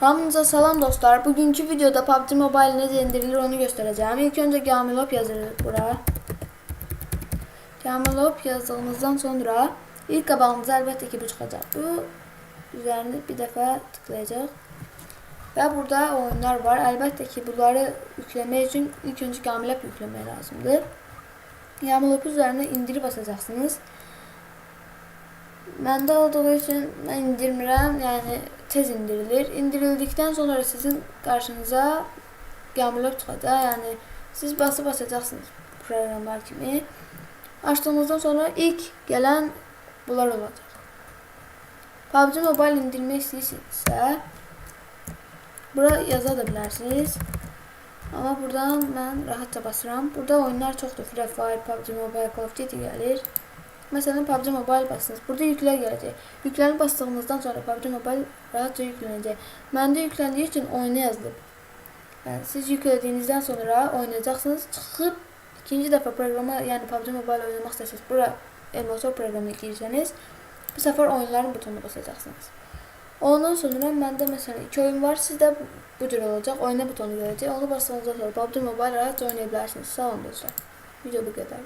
Hamınıza salam dostlar. Bugünkü videoda PUBG Mobile necə indirilir onu göstereceğim. İlk önce Gamilop yazırız buraya. Gamilop yazdığımızdan sonra ilk qabağımıza əlbəttə ki bu çıxacaq. Bu üzərini bir dəfə tıklayacaq. Və burada oyunlar var. Əlbəttə ki bunları yükləmək üçün ilk öncə Gamilop yükləmək lazımdır. Gamilop üzərinə indiri basacaqsınız. Məndə olduğu üçün mən indirmirəm, yəni tez indirilir. İndirildikdən sonra sizin qarşınıza Gamilop çıxacaq. Yəni siz basıb basacaqsınız proqramlar kimi. Açdığınızdan sonra ilk gələn bunlar olacaq. PUBG Mobile indirmək istəyirsinizsə bura yaza da bilərsiniz. Buradan mən rahatca basıram. Burada oyunlar çoxdur. Free Fire, PUBG Mobile, Call of Duty gəlir. Mesela PUBG Mobile basınız. Burada yükler gelecek. Yükleri bastığınızdan sonra PUBG Mobile rahatça yüklenecek. Bende yüklendiği için oyuna yazılıb. Yani siz yüklediğinizden sonra oynayacaksınız. Çıkıp ikinci defa programa yani PUBG Mobile oynamak isterseniz bura emulator programına girseniz bu sefer oyunların butonuna basacaksınız. Ondan sonra bende mesela iki oyun var. Sizde bu, cür olacak. Oyna butonu gelecek. Onu bastığınızdan sonra PUBG Mobile rahatça oynayabilirsiniz. Sağ olun dostlar. Video bu kadar.